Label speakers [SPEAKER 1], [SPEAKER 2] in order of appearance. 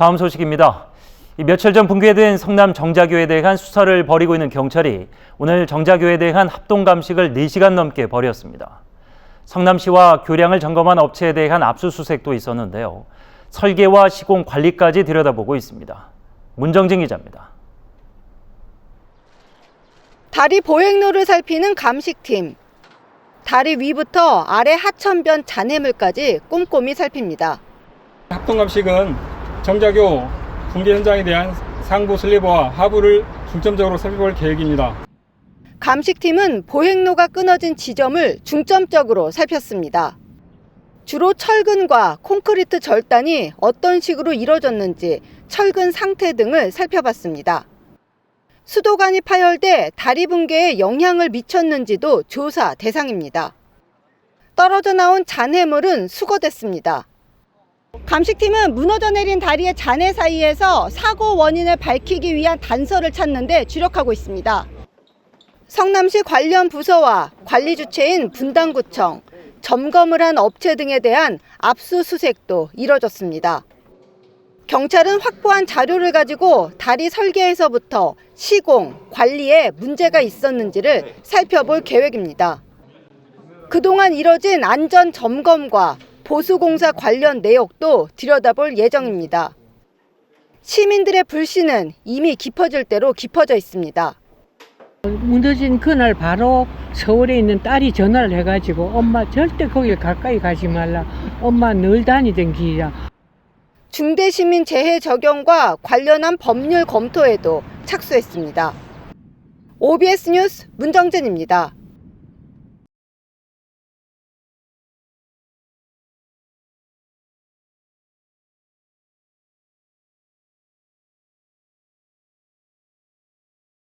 [SPEAKER 1] 다음 소식입니다. 이 며칠 전 붕괴된 성남 정자교에 대한 수사를 벌이고 있는 경찰이 오늘 정자교에 대한 합동 감식을 4시간 넘게 벌였습니다. 성남시와 교량을 점검한 업체에 대한 압수수색도 있었는데요. 설계와 시공 관리까지 들여다보고 있습니다. 문정진 기자입니다.
[SPEAKER 2] 다리 보행로를 살피는 감식팀. 다리 위부터 아래 하천변 잔해물까지 꼼꼼히 살핍니다.
[SPEAKER 3] 합동감식은 정자교 붕괴 현장에 대한 상부 슬리버와 하부를 중점적으로 살펴볼 계획입니다.
[SPEAKER 2] 감식팀은 보행로가 끊어진 지점을 중점적으로 살폈습니다. 주로 철근과 콘크리트 절단이 어떤 식으로 이뤄졌는지 철근 상태 등을 살펴봤습니다. 수도관이 파열돼 다리 붕괴에 영향을 미쳤는지도 조사 대상입니다. 떨어져 나온 잔해물은 수거됐습니다. 감식팀은 무너져 내린 다리의 잔해 사이에서 사고 원인을 밝히기 위한 단서를 찾는데 주력하고 있습니다. 성남시 관련 부서와 관리 주체인 분당구청, 점검을 한 업체 등에 대한 압수수색도 이뤄졌습니다. 경찰은 확보한 자료를 가지고 다리 설계에서부터 시공, 관리에 문제가 있었는지를 살펴볼 계획입니다. 그동안 이뤄진 안전 점검과 보수공사 관련 내역도 들여다볼 예정입니다. 시민들의 불신은 이미 깊어질 대로 깊어져 있습니다.
[SPEAKER 4] 무너진 그날 바로 서울에 있는 딸이 전화를 해가지고 엄마 절대 거기 가까이 가지 말라. 엄마 늘 다니던 길이야.
[SPEAKER 2] 중대시민 재해 적용과 관련한 법률 검토에도 착수했습니다. OBS 뉴스 문정진입니다.